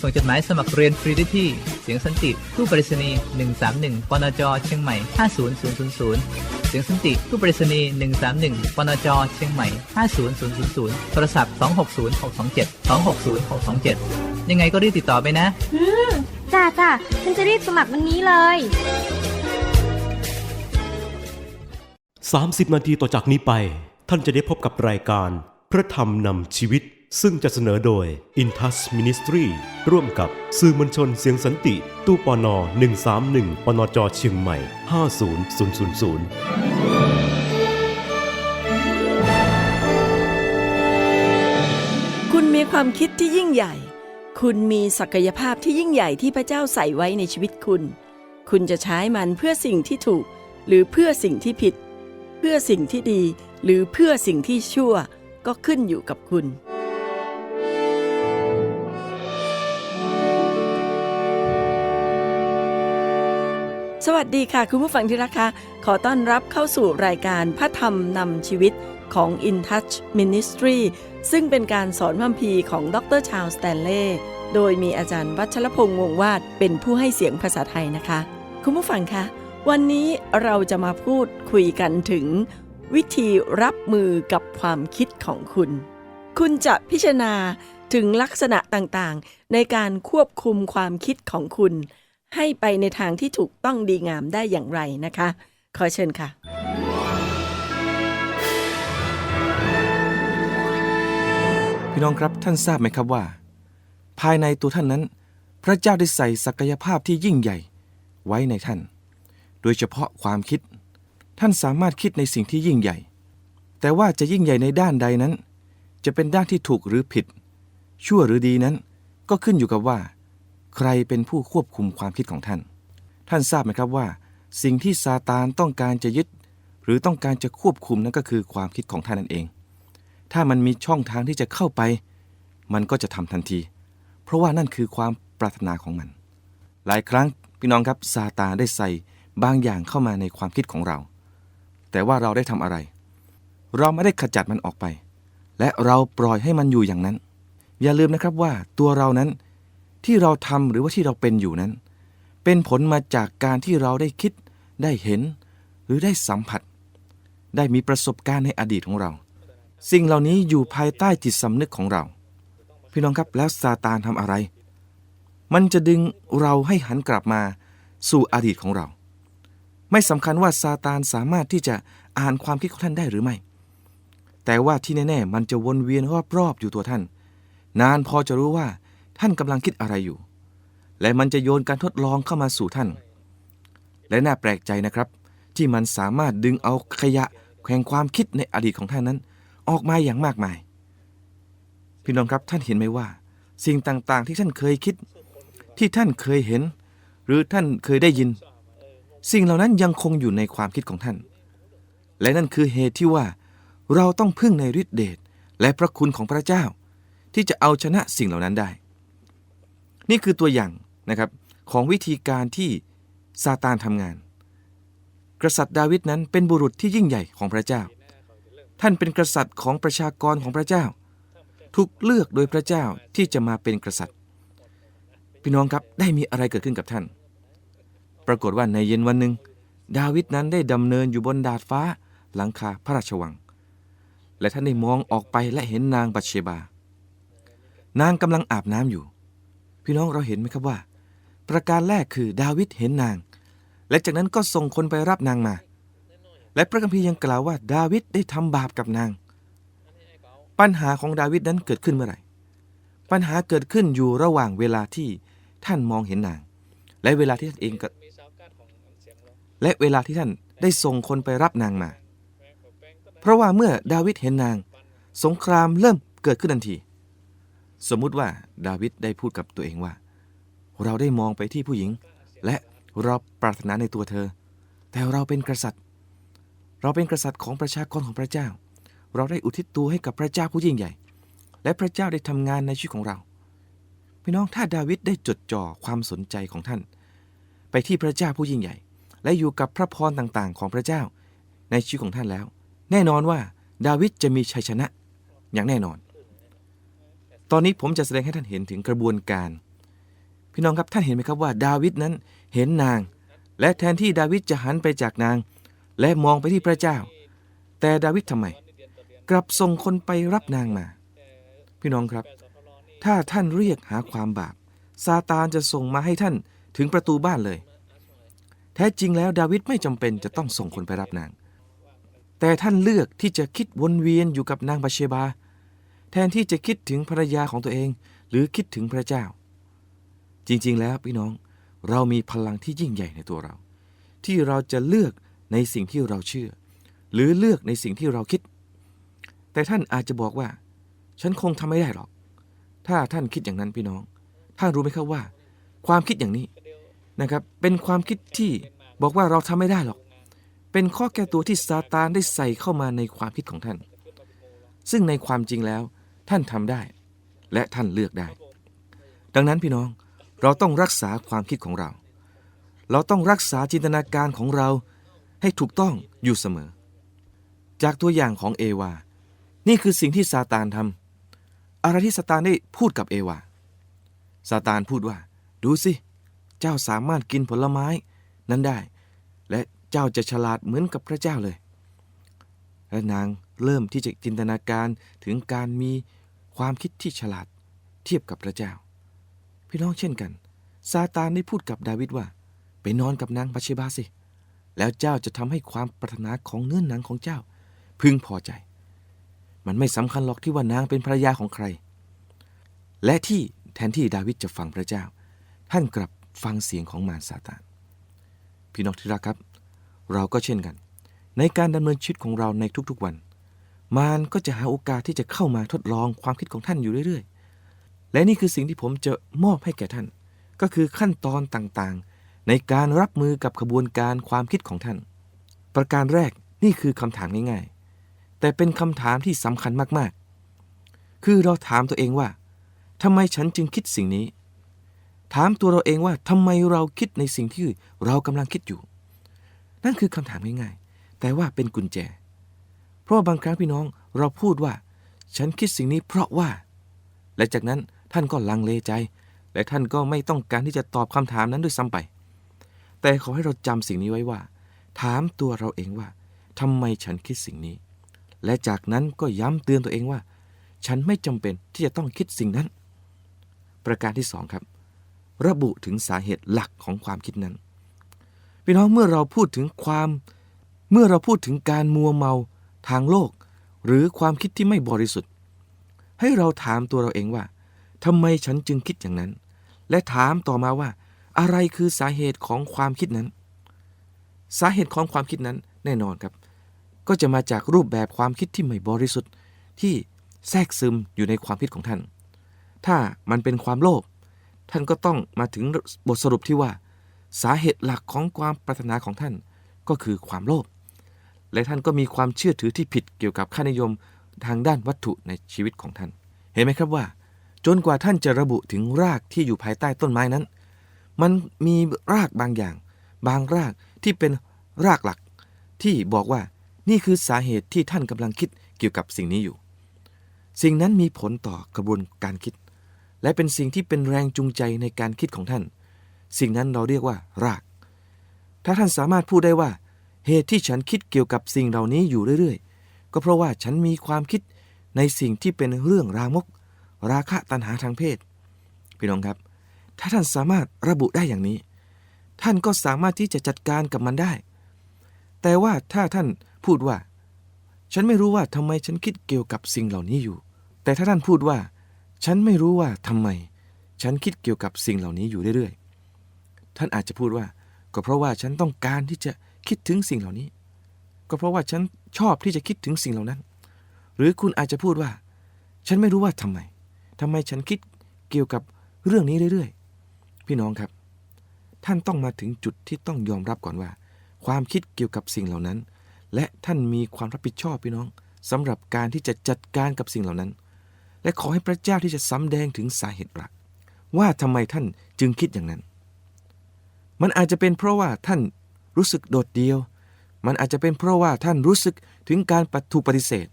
ส่งจดหมายสมัครเรียนฟรีได้ที่ เสียงสันติตู้ปริศนีย์131ปนจเชียงใหม่ 50000 เสียงสันติตู้ปริศนีย์131ปนจเชียงใหม่ 50000 โทรศัพท์ 260627 260627 ยังไงก็รีบติดต่อไปนะ อืมจ้าจ้าฉันจะรีบสมัครวันนี้เลย 30 นาทีต่อจากนี้ไป ท่านจะได้พบกับรายการ พระธรรมนำชีวิต ซึ่งจะเสนอโดย Intus Ministry ร่วมกับสื่อมวลชนเสียงสันติ ตู้ปน 131 ปนจเชียงใหม่ 50000คุณมีความคิดที่ยิ่งใหญ่ คุณมีศักยภาพที่ยิ่งใหญ่ที่พระเจ้าใส่ไว้ในชีวิตคุณ คุณจะใช้มันเพื่อสิ่งที่ถูก หรือเพื่อสิ่งที่ผิด เพื่อสิ่งที่ดี หรือเพื่อสิ่งที่ชั่ว ก็ขึ้นอยู่กับคุณ สวัสดีค่ะ คุณผู้ฟังที่รักคะขอต้อนรับเข้าสู่รายการพระธรรมนำชีวิตของ In Touch Ministry ซึ่งเป็นการสอนพัมพีของดรชาลสแตนเล่โดยมีอาจารย์วัชรพงษ์วงศ์วาดเป็นผู้ให้เสียงภาษาไทยนะคะ คุณผู้ฟังคะวันนี้เราจะมาพูดคุยกันถึง วิธีรับมือกับความคิดของคุณ คุณจะพิจารณาถึงลักษณะต่างๆ ในการควบคุมความคิดของคุณ ให้ไปในทางที่ถูกต้องดีงามได้อย่างไรนะคะ ขอเชิญค่ะ พี่น้องครับท่านทราบไหมครับว่า ภายในตัวท่านนั้น พระเจ้าได้ใส่ศักยภาพที่ยิ่งใหญ่ไว้ในท่าน โดยเฉพาะความคิด ท่านสามารถคิดในสิ่งที่ยิ่งใหญ่ แต่ว่าจะยิ่งใหญ่ในด้านใดนั้น จะเป็นด้านที่ถูกหรือผิด ชั่วหรือดีนั้น ก็ขึ้นอยู่กับว่า ใครเป็นผู้ควบคุมความคิดของท่าน ท่านทราบไหมครับว่า สิ่งที่ซาตานต้องการจะยึด หรือต้องการจะควบคุมนั่นก็คือความคิดของท่านนั่นเอง ถ้ามันมีช่องทางที่จะเข้าไป มันก็จะทำทันที เพราะว่านั่นคือความปรารถนาของมัน หลายครั้งพี่น้องครับซาตานได้ใส่บางอย่างเข้ามาในความคิดของเรา แต่ว่าเราได้ทำอะไร เราไม่ได้ขจัดมันออกไป และเราปล่อยให้มันอยู่อย่างนั้น อย่าลืมนะครับว่าตัวเรานั้น ที่เราทำหรือว่าที่เราเป็นอยู่นั้น เป็นผลมาจากการที่เราได้คิด ได้เห็น หรือได้สัมผัส ได้มีประสบการณ์ในอดีตของเรา สิ่งเหล่านี้อยู่ภายใต้จิตสำนึกของเรา พี่น้องครับแล้วซาตานทำอะไร มันจะดึงเราให้หันกลับมาสู่อดีตของเรา ไม่สำคัญว่าซาตานสามารถที่จะอ่านความคิดของท่านได้หรือไม่ แต่ว่าที่แน่ๆมันจะวนเวียนรอบๆอยู่ตัวท่าน นานพอจะรู้ว่า ท่านกำลังคิดอะไรอยู่ และมันจะโยนการทดลองเข้ามาสู่ท่าน และน่าแปลกใจนะครับ ที่มันสามารถดึงเอาขยะแห่งความคิดในอดีตของท่านนั้น ออกมาอย่างมากมาย พี่น้องครับท่านเห็นไหมว่า สิ่งต่างๆ ที่ท่านเคยคิด ที่ท่านเคยเห็น หรือท่านเคยได้ยิน สิ่งเหล่านั้นยังคงอยู่ในความคิดของท่าน และนั่นคือเหตุที่ว่า เราต้องพึ่งในฤทธิเดชและพระคุณของพระเจ้า ที่จะเอาชนะสิ่งเหล่านั้นได้ นี่คือตัวอย่างนะครับของวิธีการที่ซาตานทำงาน กษัตริย์ดาวิดนั้นเป็นบุรุษที่ยิ่งใหญ่ของพระเจ้า ท่านเป็นกษัตริย์ของประชากรของพระเจ้า ถูกเลือกโดยพระเจ้าที่จะมาเป็นกษัตริย์พี่น้องครับได้มีอะไรเกิดขึ้นกับท่าน ปรากฏว่าในเย็นวันหนึ่งดาวิดนั้นได้ดำเนินอยู่บนดาดฟ้าหลังคาพระราชวัง และท่านได้มองออกไปและเห็นนางบัตเชบา นางกำลังอาบน้ำอยู่ พี่น้องเราเห็นไหมครับว่า ประการแรกคือดาวิดเห็นนาง และจากนั้นก็ส่งคนไปรับนางมา และพระคัมภีร์ยังกล่าวว่า ดาวิดได้ทำบาปกับนาง ปัญหาของดาวิดนั้นเกิดขึ้นเมื่อไหร่ ปัญหาเกิดขึ้นอยู่ระหว่างเวลาที่ท่านมองเห็นนาง และเวลาที่ท่านเองก็และเวลาที่ท่านได้ส่งคนไปรับนางมา เพราะว่าเมื่อดาวิดเห็นนาง สงครามเริ่มเกิดขึ้นทันที สมมุติว่าดาวิดได้พูดกับตัวเองว่า เราได้มองไปที่ผู้หญิง และเราปรารถนาในตัวเธอ แต่เราเป็นกษัตริย์ เราเป็นกษัตริย์ของประชากรของพระเจ้า เราได้อุทิศตัวให้กับพระเจ้าผู้ยิ่งใหญ่ และพระเจ้าได้ทำงานในชีวิตของเราพี่น้องถ้าดาวิดได้จดจ่อความสนใจของท่าน ไปที่พระเจ้าผู้ยิ่งใหญ่ และอยู่กับพระพรต่างๆ ของพระเจ้า ในชีวิตของท่านแล้ว แน่นอนว่าดาวิดจะมีชัยชนะอย่างแน่นอน ตอนนี้ผมจะแสดงให้ท่านเห็นถึงกระบวนการ พี่น้องครับท่านเห็นไหมครับว่าดาวิดนั้นเห็นนาง และแทนที่ดาวิดจะหันไปจากนาง และมองไปที่พระเจ้า แต่ดาวิดทำไม กลับส่งคนไปรับนางมา พี่น้องครับ ถ้าท่านเรียกหาความบาปซาตานจะส่งมาให้ท่านถึงประตูบ้านเลย แท้จริงแล้วดาวิดไม่จำเป็นจะต้องส่งคนไปรับนาง แต่ท่านเลือกที่จะคิดวนเวียนอยู่กับนางบาเชบา ทนที่จะคิดถึงภรรยาของตัวเอง หรือคิดถึงพระเจ้า จริง ๆ แล้วพี่น้องเรามีพลังที่ยิ่งใหญ่ในตัวเรา ที่เราจะเลือกในสิ่งที่เราเชื่อ หรือเลือกในสิ่งที่เราคิด แต่ท่านอาจจะบอกว่า ฉันคงทำไม่ได้หรอก ถ้าท่านคิดอย่างนั้นพี่น้อง ท่านรู้ไหมครับว่า ความคิดอย่างนี้นะครับ เป็นความคิดที่บอกว่าเราทำไม่ได้หรอก เป็นข้อแก้ตัวที่ซาตานได้ใส่เข้ามาในความคิดของท่าน ซึ่งในความจริงแล้ว ท่านทำได้ และท่านเลือกได้ ดังนั้นพี่น้องเราต้องรักษาความคิดของเรา เราต้องรักษาจินตนาการของเราให้ถูกต้องอยู่เสมอ จากตัวอย่างของเอวา นี่คือสิ่งที่ซาตานทำอะไรที่ซาตานได้พูดกับเอวาซาตานพูดว่า ดูสิ เจ้าสามารถกินผลไม้นั้นได้ และเจ้าจะฉลาดเหมือนกับพระเจ้าเลย และนาง เริ่มที่จะจินตนาการถึงการมีความคิดที่ฉลาดเทียบกับพระเจ้า พี่น้องเช่นกัน ซาตานได้พูดกับดาวิดว่า ไปนอนกับนางบัชเชบาสิ แล้วเจ้าจะทำให้ความปรารถนาของเนื้อหนังของเจ้า พึงพอใจ มันไม่สำคัญหรอกที่ว่านางเป็นภรรยาของใคร และที่แทนที่ดาวิดจะฟังพระเจ้า ท่านกลับฟังเสียงของมารซาตาน พี่น้องที่รักครับ เราก็เช่นกัน ในการดำเนินชีวิตของเราในทุกๆวัน มารก็จะหาโอกาสที่จะเข้ามาทดลองความคิดของท่านอยู่เรื่อยๆ และนี่คือสิ่งที่ผมจะมอบให้แก่ท่าน ก็คือขั้นตอนต่างๆ ในการรับมือกับขบวนการความคิดของท่าน ประการแรกนี่คือคำถามง่ายๆ แต่เป็นคำถามที่สำคัญมากๆ คือเราถามตัวเองว่าทำไมฉันจึงคิดสิ่งนี้ ถามตัวเราเองว่าทำไมเราคิดในสิ่งที่เรากำลังคิดอยู่ นั่นคือคำถามง่ายๆ แต่ว่าเป็นกุญแจ เพราะว่าบางครั้งพี่น้องเราพูดว่า ฉันคิดสิ่งนี้เพราะว่า และจากนั้นท่านก็ลังเลใจ และท่านก็ไม่ต้องการที่จะตอบคำถามนั้นด้วยซ้ำไป แต่ขอให้เราจำสิ่งนี้ไว้ว่า ถามตัวเราเองว่าทำไมฉันคิดสิ่งนี้ และจากนั้นก็ย้ำเตือนตัวเองว่า ฉันไม่จำเป็นที่จะต้องคิดสิ่งนั้น ประการที่สองครับ ระบุถึงสาเหตุหลักของความคิดนั้นพี่น้องเมื่อเราพูดถึงความ เมื่อเราพูดถึงการมัวเมา ทางโลก หรือความคิดที่ไม่บริสุทธิ์ ให้เราถามตัวเราเองว่าทำไมฉันจึงคิดอย่างนั้น และถามต่อมาว่า อะไรคือสาเหตุของความคิดนั้น สาเหตุของความคิดนั้นแน่นอนครับ ก็จะมาจากรูปแบบความคิดที่ไม่บริสุทธิ์ ที่แทรกซึมอยู่ในความคิดของท่าน ถ้ามันเป็นความโลภท่านก็ต้องมาถึงบทสรุปที่ว่า สาเหตุหลักของความปรารถนาของท่านก็คือความโลภ และท่านก็มีความเชื่อถือที่ผิดเกี่ยวกับค่านิยมทางด้านวัตถุในชีวิตของท่าน เห็นไหมครับว่า จนกว่าท่านจะระบุถึงรากที่อยู่ภายใต้ต้นไม้นั้น มันมีรากบางอย่าง บางรากที่เป็นรากหลัก ที่บอกว่านี่คือสาเหตุที่ท่านกำลังคิดเกี่ยวกับสิ่งนี้อยู่ สิ่งนั้นมีผลต่อกระบวนการคิด และเป็นสิ่งที่เป็นแรงจูงใจในการคิดของท่าน สิ่งนั้นเราเรียกว่าราก ถ้าท่านสามารถพูดได้ว่า เหตุที่ฉันคิดเกี่ยวกับสิ่งเหล่านี้อยู่เรื่อยๆ ก็เพราะว่าฉันมีความคิดในสิ่งที่เป็นเรื่องรามก ราคะตัณหาทางเพศ พี่น้องครับ ถ้าท่านสามารถระบุได้อย่างนี้ ท่านก็สามารถที่จะจัดการกับมันได้ แต่ว่าถ้าท่านพูดว่า ฉันไม่รู้ว่าทำไมฉันคิดเกี่ยวกับสิ่งเหล่านี้อยู่ แต่ถ้าท่านพูดว่า ฉันไม่รู้ว่าทำไม ฉันคิดเกี่ยวกับสิ่งเหล่านี้อยู่เรื่อยๆ ท่านอาจจะพูดว่า ก็เพราะว่าฉันต้องการที่จะ คิดถึงสิ่งเหล่านี้ ก็เพราะว่าฉันชอบที่จะคิดถึงสิ่งเหล่านั้น หรือคุณอาจจะพูดว่า ฉันไม่รู้ว่าทำไมทำไมฉันคิดเกี่ยวกับเรื่องนี้เรื่อยๆ พี่น้องครับ ท่านต้องมาถึงจุดที่ต้องยอมรับก่อนว่า ความคิดเกี่ยวกับสิ่งเหล่านั้น และท่านมีความรับผิดชอบพี่น้องสำหรับการที่จะจัดการกับสิ่งเหล่านั้น และขอให้พระเจ้าที่จะสำแดงถึงสาเหตุหลัก ว่าทำไมท่านจึงคิดอย่างนั้น มันอาจจะเป็นเพราะว่าท่าน รู้สึกโดดเดี่ยว มันอาจจะเป็นเพราะว่าท่านรู้สึกถึงการปฏิถูกปฏิเสธ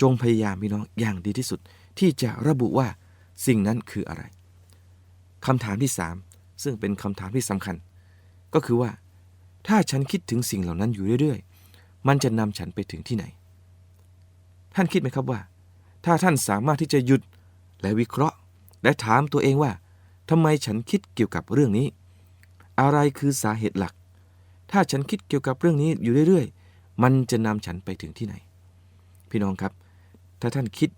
จงพยายามพี่น้องอย่างดีที่สุด ที่จะระบุว่าสิ่งนั้นคืออะไรคำถามที่สามซึ่งเป็นคำถามที่สำคัญ ก็คือว่า ถ้าฉันคิดถึงสิ่งเหล่านั้นอยู่เรื่อยๆ มันจะนำฉันไปถึงที่ไหน ท่านคิดไหมครับว่า ถ้าท่านสามารถที่จะหยุดและวิเคราะห์ และถามตัวเองว่าทำไมฉันคิดเกี่ยวกับเรื่องนี้ อะไรคือสาเหตุหลัก ถ้าฉันคิดเกี่ยวกับเรื่องนี้อยู่เรื่อยๆ มันจะนำฉันไปถึงที่ไหน พี่น้องครับ ถ้าท่านคิด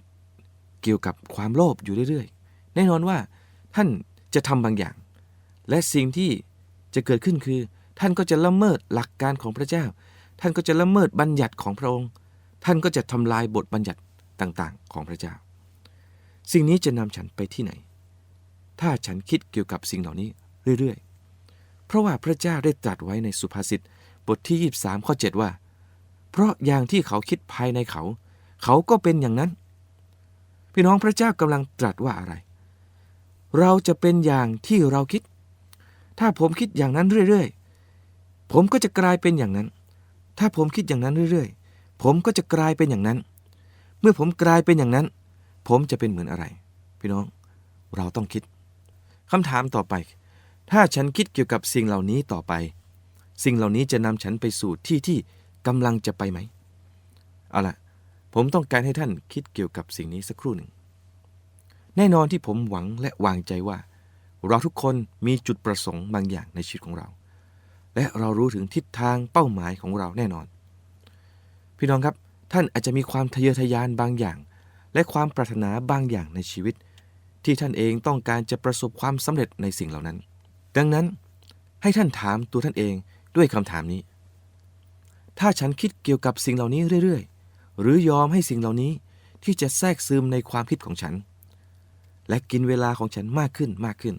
เกี่ยวกับความโลภอยู่เรื่อยๆ แน่นอนว่าท่านจะทำบางอย่าง และสิ่งที่จะเกิดขึ้นคือ ท่านก็จะละเมิดหลักการของพระเจ้า ท่านก็จะละเมิดบัญญัติของพระองค์ ท่านก็จะทำลายบทบัญญัติต่างๆ ของพระเจ้า สิ่งนี้จะนำฉันไปที่ไหน ถ้าฉันคิดเกี่ยวกับสิ่งเหล่านี้เรื่อยๆ เพราะว่าพระเจ้าได้ตรัสไว้ในสุภาษิตบทที่ 23 ข้อ 7 ว่า เพราะอย่างที่เขาคิดภายในเขา เขาก็เป็นอย่างนั้น พี่น้องพระเจ้ากำลังตรัสว่าอะไร เราจะเป็นอย่างที่เราคิด ถ้าผมคิดอย่างนั้นเรื่อยๆ ผมก็จะกลายเป็นอย่างนั้น ถ้าผมคิดอย่างนั้นเรื่อยๆ ผมก็จะกลายเป็นอย่างนั้น เมื่อผมกลายเป็นอย่างนั้น ผมจะเป็นเหมือนอะไร พี่น้อง เราต้องคิดคำถามต่อไป ถ้าฉันคิดเกี่ยวกับสิ่งเหล่านี้ต่อไป สิ่งเหล่านี้จะนำฉันไปสู่ที่ที่กำลังจะไปไหม เอาล่ะผมต้องการให้ท่านคิดเกี่ยวกับสิ่งนี้สักครู่หนึ่ง แน่นอนที่ผมหวังและวางใจว่า เราทุกคนมีจุดประสงค์บางอย่างในชีวิตของเรา และเรารู้ถึงทิศทางเป้าหมายของเราแน่นอน พี่น้องครับท่านอาจจะมีความทะเยอทะยานบางอย่าง และความปรารถนาบางอย่างในชีวิต ที่ท่านเองต้องการจะประสบความสำเร็จในสิ่งเหล่านั้น ดังนั้นให้ท่านถามตัวท่านเองด้วยคำถามนี้ ถ้าฉันคิดเกี่ยวกับสิ่งเหล่านี้เรื่อยๆ หรือยอมให้สิ่งเหล่านี้ที่จะแทรกซึมในความคิดของฉัน และกินเวลาของฉันมากขึ้นมากขึ้น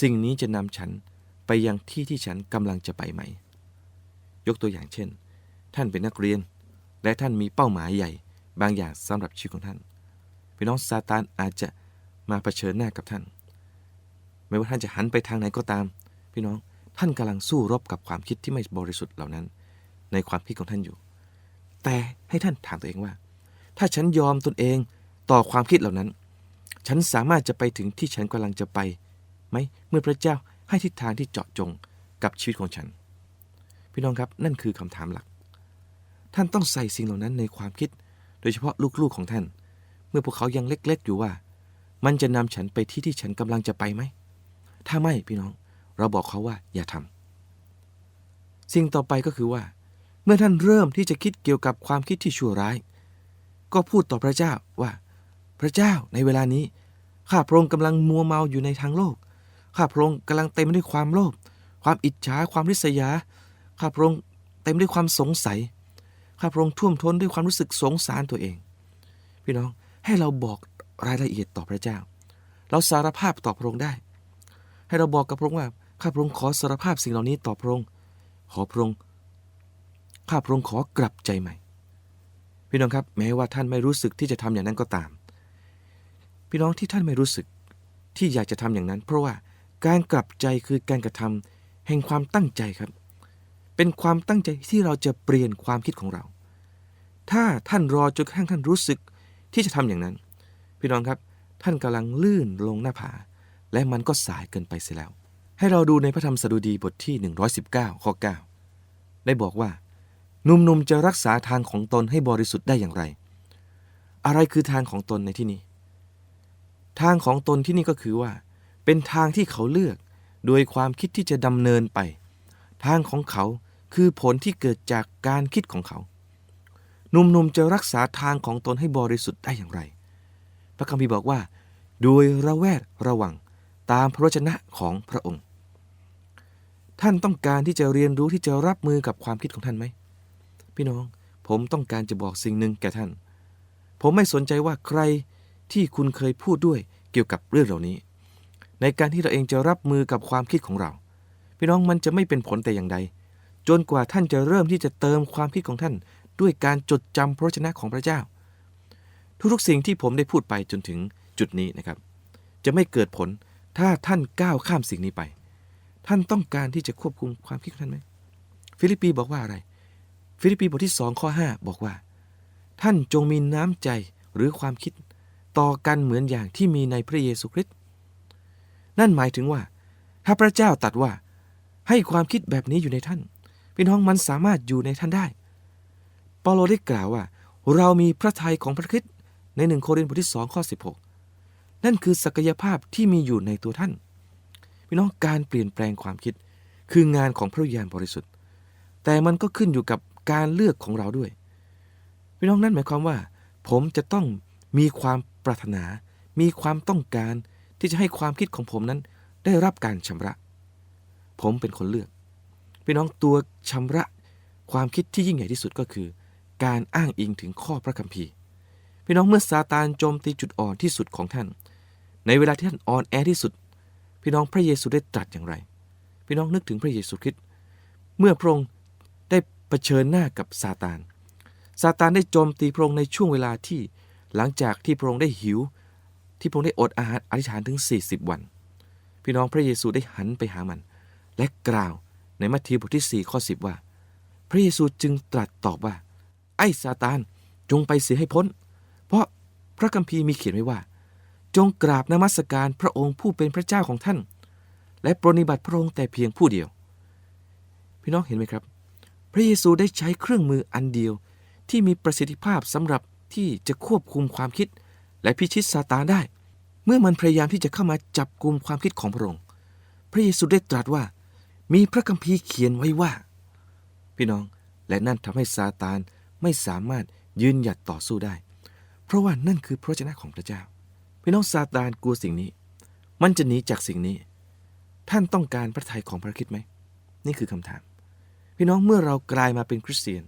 สิ่งนี้จะนำฉันไปยังที่ที่ฉันกำลังจะไปไหม ยกตัวอย่างเช่น ท่านเป็นนักเรียน และท่านมีเป้าหมายใหญ่ บางอย่างสำหรับชีวิตของท่านพี่น้องซาตานอาจจะมาเผชิญหน้ากับท่าน ไม่ว่าท่านจะหันไปทางไหนก็ตาม พี่น้องท่านกำลังสู้รบกับความคิดที่ไม่บริสุทธิ์เหล่านั้น ในความคิดของท่านอยู่ แต่ให้ท่านถามตัวเองว่า ถ้าฉันยอมตนเองต่อความคิดเหล่านั้น ฉันสามารถจะไปถึงที่ฉันกำลังจะไปไหมเมื่อพระเจ้าให้ทิศทางที่เจาะจงกับชีวิตของฉัน พี่น้องครับนั่นคือคำถามหลัก ท่านต้องใส่สิ่งเหล่านั้นในความคิด โดยเฉพาะลูกๆของท่าน เมื่อพวกเขายังเล็กๆอยู่ว่า มันจะนำฉันไปที่ที่ฉันกำลังจะไปไหม ถ้าไม่พี่น้อง เราบอกเขาว่าอย่าทำสิ่งต่อไปก็คือว่า เมื่อท่านเริ่มที่จะคิดเกี่ยวกับความคิดที่ชั่วร้าย ก็พูดต่อพระเจ้าว่า พระเจ้าในเวลานี้ ข้าพระองค์กำลังมัวเมาอยู่ในทางโลก ข้าพระองค์กำลังเต็มไปด้วยความโลภความอิจฉาความริษยา ข้าพระองค์เต็มด้วยความสงสัย ข้าพระองค์ท่วมท้นด้วยความรู้สึกสงสารตัวเอง พี่น้องให้เราบอกรายละเอียดต่อพระเจ้า เราสารภาพต่อพระองค์ได้ ให้เราบอกกับพระองค์ว่าข้าพระองค์ขอสารภาพสิ่งเหล่านี้ต่อพระองค์ขอพระองค์ข้าพระองค์ขอกลับใจใหม่ พี่น้องครับแม้ว่าท่านไม่รู้สึกที่จะทำอย่างนั้นก็ตาม พี่น้องที่ท่านไม่รู้สึกที่อยากจะทำอย่างนั้น เพราะว่าการกลับใจคือการกระทำแห่งความตั้งใจครับ เป็นความตั้งใจที่เราจะเปลี่ยนความคิดของเรา ถ้าท่านรอจนกระทั่งท่านรู้สึกที่จะทำอย่างนั้น พี่น้องครับท่านกำลังลื่นลงหน้าผา และมันก็สายเกินไปเสียแล้ว ให้เราดูในพระธรรมสดุดีบทที่ 119 ข้อ 9 ได้บอกว่าหนุ่มๆจะรักษาทางของตนให้บริสุทธิ์ได้อย่างไร อะไรคือทางของตนในที่นี้ ทางของตนที่นี่ก็คือว่า เป็นทางที่เขาเลือก โดยความคิดที่จะดำเนินไป ทางของเขาคือผลที่เกิดจากการคิดของเขาหนุ่มๆจะรักษาทางของตนให้บริสุทธิ์ได้อย่างไร พระคัมภีร์บอกว่า โดยระแวดระวัง ตามพระวจนะของพระองค์ ท่านต้องการที่จะเรียนรู้ที่จะรับมือกับความคิดของท่านไหม พี่น้องผมต้องการจะบอกสิ่งหนึ่งแก่ท่าน ผมไม่สนใจว่าใครที่คุณเคยพูดด้วยเกี่ยวกับเรื่องเหล่านี้ ในการที่เราเองจะรับมือกับความคิดของเรา พี่น้องมันจะไม่เป็นผลแต่อย่างใด จนกว่าท่านจะเริ่มที่จะเติมความคิดของท่าน ด้วยการจดจำพระวจนะของพระเจ้า ทุกๆสิ่งที่ผมได้พูดไปจนถึงจุดนี้นะครับ จะไม่เกิดผล ถ้าท่านก้าวข้ามสิ่งนี้ไป ท่านต้องการที่จะควบคุมความคิดของท่านไหมฟิลิปปีบอกว่าอะไร ฟิลิปปีบทที่สองข้อ5บอกว่า ท่านจงมีน้ำใจหรือความคิดต่อกันเหมือนอย่างที่มีในพระเยซูคริสต์นั่นหมายถึงว่า ถ้าพระเจ้าตัดว่า ให้ความคิดแบบนี้อยู่ในท่านพี่น้องมันสามารถอยู่ในท่านได้เปาโลได้กล่าวว่า เรามีพระทัยของพระคริสต์ในหนึ่งโครินธ์บทที่สองข้อ16 นั่นคือศักยภาพที่มีอยู่ในตัวท่าน พี่น้องการเปลี่ยนแปลงความคิด คืองานของพระวิญญาณบริสุทธิ์ แต่มันก็ขึ้นอยู่กับการเลือกของเราด้วย พี่น้องนั่นหมายความว่า ผมจะต้องมีความปรารถนา มีความต้องการที่จะให้ความคิดของผมนั้นได้รับการชำระ ผมเป็นคนเลือก พี่น้องตัวชำระความคิดที่ยิ่งใหญ่ที่สุดก็คือ การอ้างอิงถึงข้อพระคัมภีร์ พี่น้องเมื่อซาตานโจมตีจุดอ่อนที่สุดของท่าน ในเวลาที่ท่านอ่อนแอที่สุด พี่น้องพระเยซูได้ตรัสอย่างไร พี่น้องนึกถึงพระเยซูคริสต์เมื่อพระองค์ได้เผชิญหน้ากับซาตานซาตานได้โจมตีพระองค์ในช่วงเวลาที่หลังจากที่พระองค์ได้หิว ที่พระองค์ได้อดอาหารอธิษฐานถึง 40 วัน พี่น้องพระเยซูได้หันไปหามัน และกล่าวในมัทธิวบทที่ 4 ข้อ 10 ว่า พระเยซูจึงตรัสตอบว่า ไอ้ซาตานจงไปเสียให้พ้น เพราะพระคัมภีร์มีเขียนไว้ว่า จงกราบนมัสการพระองค์ผู้เป็นพระเจ้าของท่าน และปรนนิบัติพระองค์แต่เพียงผู้เดียว พี่น้องเห็นไหมครับ พระเยซูได้ใช้เครื่องมืออันเดียวที่มีประสิทธิภาพสำหรับที่จะควบคุมความคิด และพิชิตซาตานได้ เมื่อมันพยายามที่จะเข้ามาจับกลุ่มความคิดของพระองค์ พระเยซูได้ตรัสว่า มีพระคัมภีร์เขียนไว้ว่า พี่น้องและนั่นทำให้ซาตานไม่สามารถยืนหยัดต่อสู้ได้ เพราะว่านั่นคือพระเจ้าของพระเจ้า พี่น้องซาตานกลัวสิ่งนี้ มันจะหนีจากสิ่งนี้ ท่านต้องการพระทัยของพระคิดไหม นี่คือคำถาม พี่น้องเมื่อเรากลายมาเป็นคริสเตียน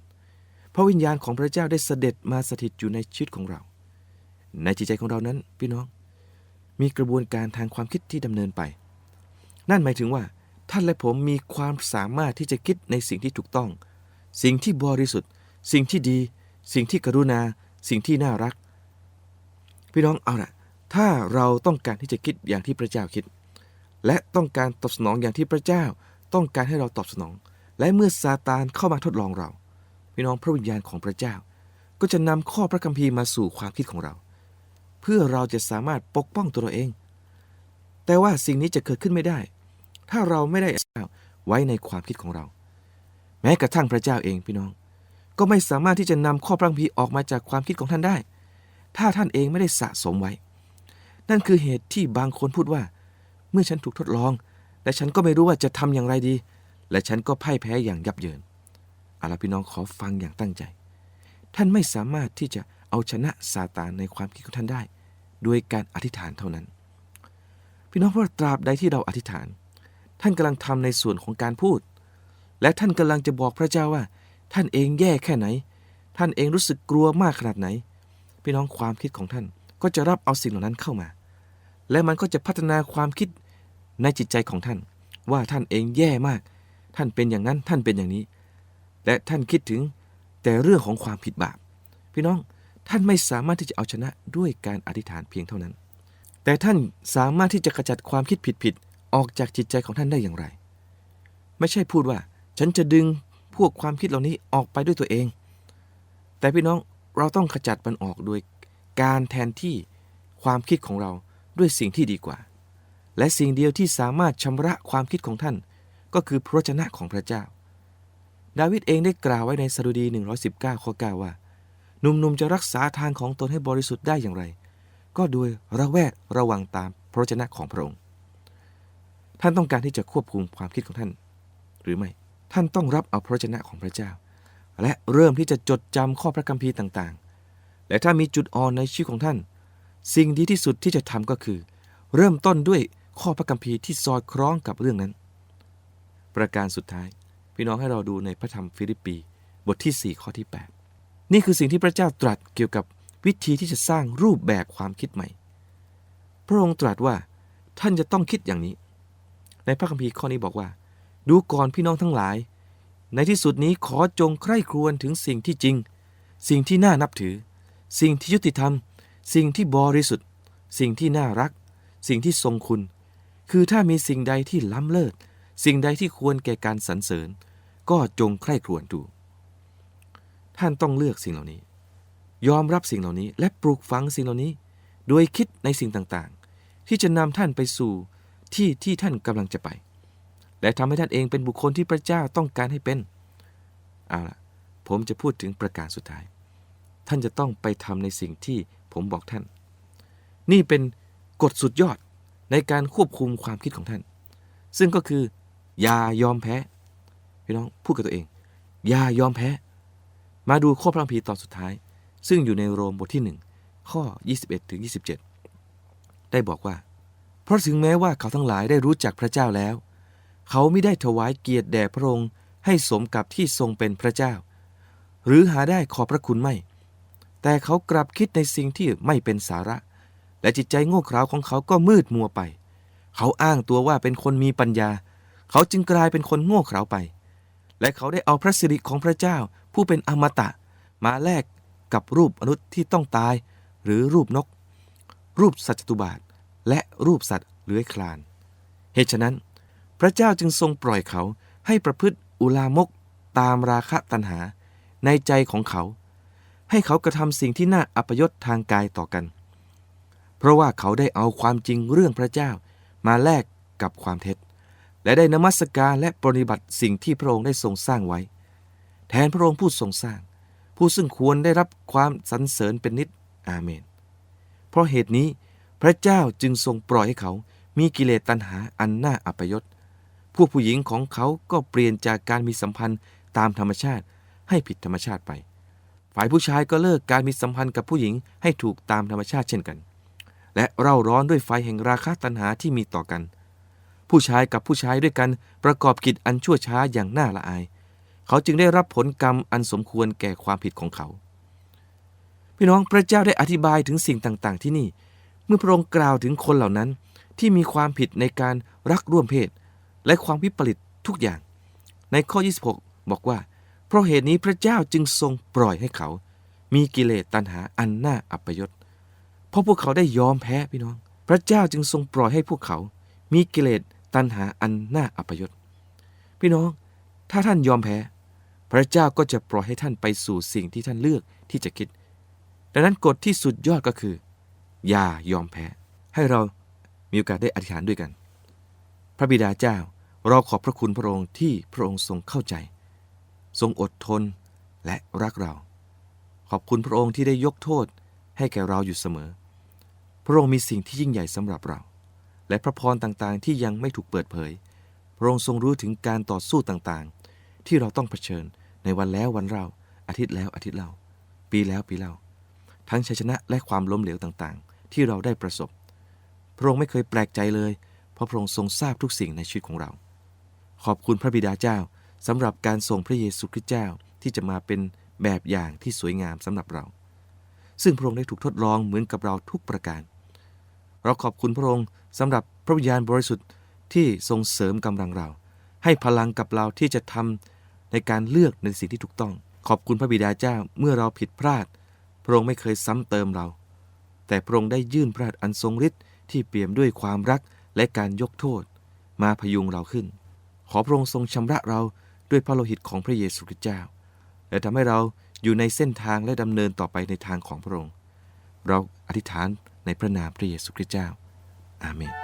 พระวิญญาณของพระเจ้าได้เสด็จมาสถิตอยู่ในชีวิตของเรา ในจิตใจของเรานั้น พี่น้อง มีกระบวนการทางความคิดที่ดำเนินไป นั่นหมายถึงว่า ท่านและผมมีความสามารถที่จะคิดในสิ่งที่ถูกต้อง สิ่งที่บริสุทธิ์ สิ่งที่ดี สิ่งที่กรุณา สิ่งที่น่ารัก พี่น้องเอาละ ถ้าเราต้องการที่จะคิดอย่างที่พระเจ้าคิด และต้องการตอบสนองอย่างที่พระเจ้า ต้องการให้เราตอบสนอง และเมื่อซาตานเข้ามาทดลองเราพี่น้องพระวิญญาณของพระเจ้า ก็จะนำข้อพระคัมภีร์มาสู่ความคิดของเรา เพื่อเราจะสามารถปกป้องตัวเราเอง แต่ว่าสิ่งนี้จะเกิดขึ้นไม่ได้ ถ้าเราไม่ได้เอาไว้ในความคิดของเรา แม้กระทั่งพระเจ้าเองพี่น้อง ก็ไม่สามารถที่จะนำข้อพระคัมภีร์ออกมาจากความคิดของท่านได้ ถ้าท่านเองไม่ได้สะสมไว้ นั่นคือเหตุที่บางคนพูดว่า เมื่อฉันถูกทดลอง และฉันก็ไม่รู้ว่าจะทำอย่างไรดี และฉันก็พ่ายแพ้อย่างยับเยินอาล่ะพี่น้องขอฟังอย่างตั้งใจ ท่านไม่สามารถที่จะเอาชนะซาตานในความคิดของท่านได้ ด้วยการอธิษฐานเท่านั้น พี่น้องเพราะตราบใดที่เราอธิษฐาน ท่านกำลังทำในส่วนของการพูด และท่านกำลังจะบอกพระเจ้าว่า ท่านเองแย่แค่ไหน ท่านเองรู้สึกกลัวมากขนาดไหน พี่น้องความคิดของท่านก็จะรับเอาสิ่งเหล่านั้นเข้ามา และมันก็จะพัฒนาความคิดในจิตใจของท่าน ว่าท่านเองแย่มาก ท่านเป็นอย่างนั้นท่านเป็นอย่างนี้ และท่านคิดถึงแต่เรื่องของความผิดบาป พี่น้องท่านไม่สามารถที่จะเอาชนะด้วยการอธิษฐานเพียงเท่านั้น แต่ท่านสามารถที่จะขจัดความคิดผิดๆออกจากจิตใจของท่านได้อย่างไร ไม่ใช่พูดว่า ฉันจะดึงพวกความคิดเหล่านี้ออกไปด้วยตัวเอง แต่พี่น้องเราต้องขจัดมันออกโดยการแทนที่ความคิดของเรา ด้วยสิ่งที่ดีกว่า และสิ่งเดียวที่สามารถชำระความคิดของท่าน ก็คือพระวจนะของพระเจ้า ดาวิดเองได้กล่าวไว้ในสดุดี 119 ข้อ 9 ว่า หนุ่มๆจะรักษาทางของตนให้บริสุทธิ์ได้อย่างไร ก็โดยระแวดระวังตามพระวจนะของพระองค์ ท่านต้องการที่จะควบคุมความคิดของท่าน หรือไม่ ท่านต้องรับเอาพระวจนะของพระเจ้า และเริ่มที่จะจดจำข้อพระคัมภีร์ต่างๆ และถ้ามีจุดอ่อนในชีวิตของท่าน สิ่งดีที่สุดที่จะทำก็คือ เริ่มต้นด้วยข้อพระคัมภีร์ที่สอดคล้องกับเรื่องนั้น ประการสุดท้าย พี่น้องให้เราดูในพระธรรมฟิลิปปีบทที่ 4 ข้อที่ 8 นี่คือสิ่งที่พระเจ้าตรัสเกี่ยวกับวิธีที่จะสร้างรูปแบบความคิดใหม่ พระองค์ตรัสว่าท่านจะต้องคิดอย่างนี้ ในพระคัมภีร์ข้อนี้บอกว่าดดูก่อนพี่น้องทั้งหลาย ในที่สุดนี้ขอจงใคร่ครวญถึงสิ่งที่จริง สิ่งที่น่านับถือ สิ่งที่ยุติธรรม สิ่งที่บริสุทธิ์ สิ่งที่น่ารัก สิ่งที่ทรงคุณ คือถ้ามีสิ่งใดที่ล้ำเลิศ สิ่งใดที่ควรแก่การสรรเสริญ ก็จงใคร่ครวญดู ท่านต้องเลือกสิ่งเหล่านี้ ยอมรับสิ่งเหล่านี้ และปลูกฝังสิ่งเหล่านี้ โดยคิดในสิ่งต่างๆ ที่จะนำท่านไปสู่ที่ที่ท่านกำลังจะไป และทำให้ท่านเองเป็นบุคคลที่พระเจ้าต้องการให้เป็น เอาล่ะ ผมจะพูดถึงประการสุดท้าย ท่านจะต้องไปทำในสิ่งที่ ผมบอกท่าน นี่เป็นกฎสุดยอดในการควบคุมความคิดของท่าน ซึ่งก็คือ อย่ายอมแพ้พี่น้องพูดกับตัวเอง อย่ายอมแพ้ มาดูข้อพระคัมภีร์ตอนสุดท้าย ซึ่งอยู่ในโรมบทที่1ข้อ 21ถึง27 ได้บอกว่า เพราะถึงแม้ว่าเขาทั้งหลายได้รู้จักพระเจ้าแล้ว เขาไม่ได้ถวายเกียรติแด่พระองค์ให้สมกับที่ทรงเป็นพระเจ้า หรือหาได้ขอบพระคุณไม่ แต่เขากลับคิดในสิ่งที่ไม่เป็นสาระ และจิตใจโง่เขลาของเขาก็มืดมัวไป เขาอ้างตัวว่าเป็นคนมีปัญญา เขาจึงกลายเป็นคนโง่เขลาไป และเขาได้เอาพระสิริของพระเจ้า ผู้เป็นอมตะ มาแลกกับรูปมนุษย์ที่ต้องตาย หรือรูปนก รูปสัตว์จตุบาท และรูปสัตว์เลื้อยคลาน เหตุฉะนั้น พระเจ้าจึงทรงปล่อยเขาให้ประพฤติอุลามกตามราคะตัณหา ในใจของเขา ให้เขากระทำสิ่งที่น่าอัปยศทางกายต่อกัน เพราะว่าเขาได้เอาความจริงเรื่องพระเจ้า มาแลกกับความเท็จ และได้นมัสการและปฏิบัติสิ่งที่พระองค์ได้ทรงสร้างไว้ แทนพระองค์ผู้ทรงสร้าง ผู้ซึ่งควรได้รับความสรรเสริญเป็นนิดอาเมน เพราะเหตุนี้พระเจ้าจึงทรงปล่อยให้เขามีกิเลสตัณหาอันน่าอัปยศพวกผู้หญิงของเขาก็เปลี่ยนจากการมีสัมพันธ์ตามธรรมชาติให้ผิดธรรมชาติไป ฝ่ายผู้ชายก็เลิกการมีสัมพันธ์กับผู้หญิงให้ถูกตามธรรมชาติเช่นกัน และเร่าร้อนด้วยไฟแห่งราคะตัณหาที่มีต่อกัน ผู้ชายกับผู้ชายด้วยกันประกอบกิจอันชั่วช้าอย่างน่าละอาย เขาจึงได้รับผลกรรมอันสมควรแก่ความผิดของเขา พี่น้องพระเจ้าได้อธิบายถึงสิ่งต่างๆ ที่นี่ เมื่อพระองค์กล่าวถึงคนเหล่านั้น ที่มีความผิดในการรักร่วมเพศ และความวิปริตทุกอย่าง ในข้อ 26 บอกว่า เพราะเหตุนี้พระเจ้าจึงทรงปล่อยให้เขา มีกิเลสตัณหาอันน่าอัปยศเพราะพวกเขาได้ยอมแพ้พี่น้อง พระเจ้าจึงทรงปล่อยให้พวกเขา มีกิเลสตัณหาอันน่าอัปยศพี่น้อง ถ้าท่านยอมแพ้ พระเจ้าก็จะปล่อยให้ท่านไปสู่สิ่งที่ท่านเลือกที่จะคิด ดังนั้นกฎที่สุดยอดก็คือ อย่ายอมแพ้ ให้เรามีโอกาสได้อธิษฐานด้วยกัน พระบิดาเจ้าเราขอบพระคุณพระองค์ที่พระองค์ทรงเข้าใจ ทรงอดทนและรักเรา ขอบคุณพระองค์ที่ได้ยกโทษให้แก่เราอยู่เสมอ พระองค์มีสิ่งที่ยิ่งใหญ่สำหรับเรา และพระพรต่างๆที่ยังไม่ถูกเปิดเผย พระองค์ทรงรู้ถึงการต่อสู้ต่างๆ ที่เราต้องเผชิญในวันแล้ววันเล่าอาทิตย์แล้วอาทิตย์เล่า ปีแล้วปีเล่า ทั้งชัยชนะและความล้มเหลวต่างๆ ที่เราได้ประสบ พระองค์ไม่เคยแปลกใจเลย เพราะพระองค์ทรงทราบทุกสิ่งในชีวิตของเรา ขอบคุณพระบิดาเจ้า สำหรับการส่งพระเยซูคริสต์เจ้าที่จะมาเป็นแบบอย่างที่สวยงามสำหรับเรา ซึ่งพระองค์ได้ถูกทดลองเหมือนกับเราทุกประการ เราขอบคุณพระองค์สำหรับพระวิญญาณบริสุทธิ์ที่ทรงเสริมกำลังเรา ให้พลังกับเราที่จะทำในการเลือกในสิ่งที่ถูกต้อง ขอบคุณพระบิดาเจ้าเมื่อเราผิดพลาด พระองค์ไม่เคยซ้ำเติมเรา แต่พระองค์ได้ยื่นพระหัตถ์อันทรงฤทธิ์ที่เปี่ยมด้วยความรักและการยกโทษ มาพยุงเราขึ้น ขอพระองค์ทรงชำระเรา ด้วยพระโลหิตของพระเยซูคริสต์เจ้า และทำให้เราอยู่ในเส้นทางและดำเนินต่อไปในทางของพระองค์ เราอธิษฐานในพระนามพระเยซูคริสต์เจ้า อาเมน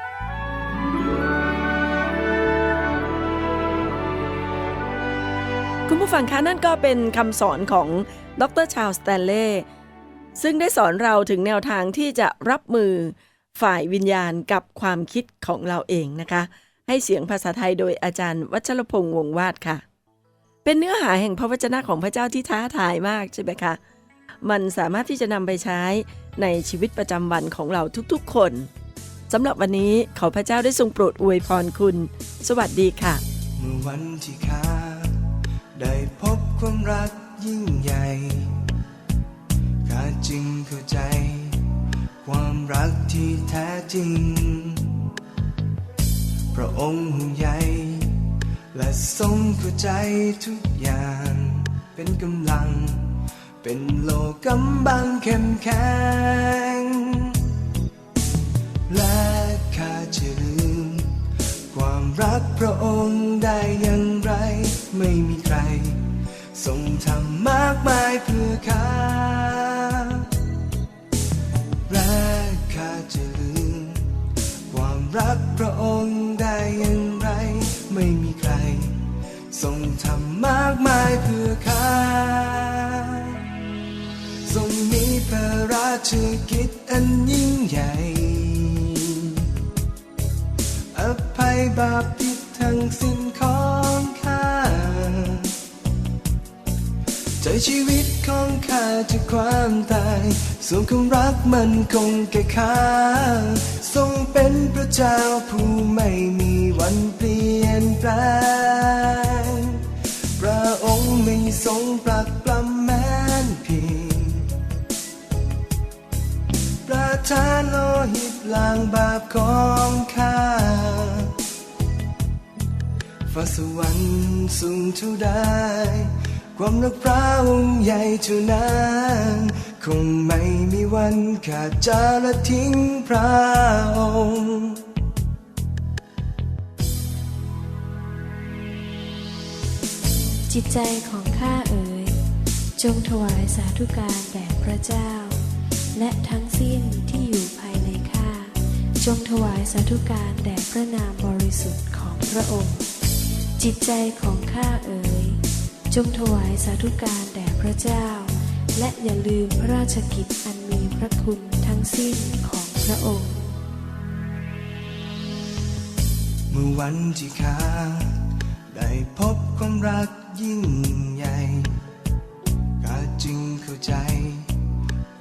คุณผู้ฟังคะนั่นก็เป็นคำสอนของดรชาลสแตนเล่ซึ่งได้สอนเราถึงแนวทางที่จะรับมือฝ่ายวิญญาณกับความคิดของเราเองนะคะ ให้เสียงภาษาไทยโดยอาจารย์วัชรพงษ์วงวาดค่ะ เป็นเนื้อหาแห่งพระวจนะของพระเจ้าที่ท้าทายมากใช่ไหมคะ มันสามารถที่จะนำไปใช้ในชีวิตประจำวันของเราทุกๆ คนสำหรับวันนี้ขอพระเจ้าได้ทรงโปรดอวยพรคุณ สวัสดีค่ะ เมื่อวันที่ข้าได้พบความรักยิ่งใหญ่ข้าจึงเข้าใจ ความรักที่แท้จริง พระองค์ห่วงใย และทรงเข้าใจทุกอย่าง เป็นกำลัง เป็นโลกำบังเข้มแข็ง และข้าจะลืม ความรักพระองค์ได้อย่างไร ไม่มีใคร ทรงทำมากมายเพื่อข้าและข้าจะลืม ความรักพระองค์ มากมายเพื่อข้าทรงมีพระราชกิจอันยิ่งใหญ่ อภัยบาปผิดทั้งสิ้นของข้าใจชีวิตของข้าจากความตาย ส่วนของรักมันคงแก่ข้าทรงเป็นพระเจ้าผู้ไม่มีวันเปลี่ยนแปลง ทรงปรักปรำแม้นพียงประทานโลหิตล้างบาปของข้าฟ้าสวรรค์สูงเท่าใดความรักพระองค์ใหญ่เท่านั้นคงไม่มีวันขาดจาละทิ้งพระองค์ จิตใจของข้าเอ๋ย จงถวายสาธุการแด่พระเจ้า และทั้งสิ้นที่อยู่ภายในข้า จงถวายสาธุการแด่พระนามบริสุทธิ์ของพระองค์ จิตใจของข้าเอ๋ย จงถวายสาธุการแด่พระเจ้า และอย่าลืมพระราชกิจอันมีพระคุณทั้งสิ้นของพระองค์ เมื่อวันที่ข้าได้พบความรัก ยิ่งใหญ่ข้าจึงเข้าใจ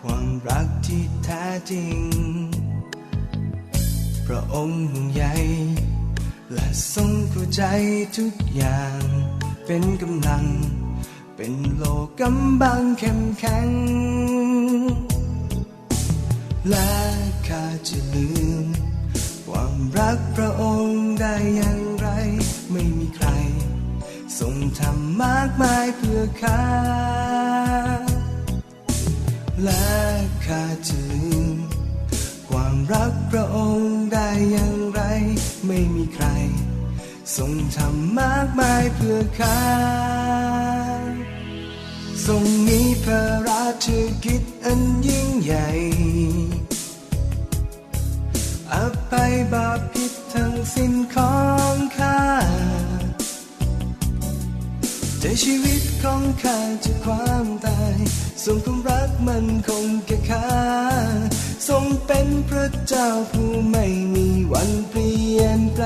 ความรักที่แท้จริง พระองค์ใหญ่ และทรงเข้าใจทุกอย่าง เป็นกำลัง เป็นโลกกำบังเข้มแข็ง และข้าจะลืม ความรักพระองค์ได้อย่าง ทรงทำมากมายเพื่อข้าและข้าจะลืมความรักพระองค์ได้อย่างไร ไม่มีใครทรงทำมากมายเพื่อข้าทรงมีพระราชกิจอันยิ่งใหญ่อภัยบาปผิดทั้งสิ้นของข้า ใจชีวิตของข้าจากความตายทรงความรักมันคงแก่ข้าทรงเป็นพระเจ้าผู้ไม่มีวันเปลี่ยนแปล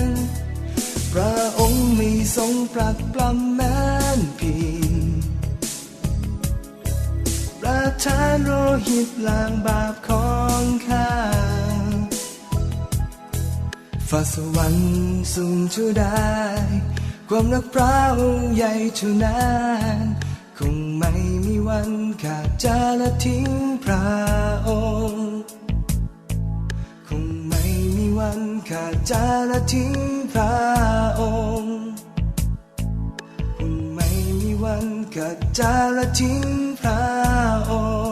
ง พระองค์ไม่ทรงปรักปรำแม้นพียงประทานโลหิตล้างบาปของข้าฟ้าสวรรค์สูงเท่าใด ความรักพระองค์ใหญ่เท่านั้นคงไม่มีวันขาดจาละทิ้งพระองค์คงไม่มีวันขาดจาละทิ้งพระองค์คงไม่มีวันขาดจาละทิ้งพระองค์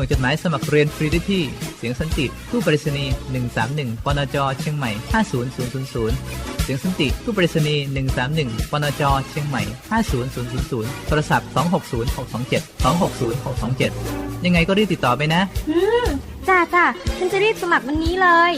ส่งจดหมายสมัครเรียนฟรีได้ที่ เสียงสันติ ตู้ปริศนีย์131 ปนจ เชียงใหม่ 50000 เสียงสันติ ตู้ปริศนีย์131 ปนจ เชียงใหม่ 50000 โทรศัพท์ 260627 260627 ยังไงก็รีบติดต่อไปนะจ้าจ้าฉันจะรีบสมัครวันนี้เลย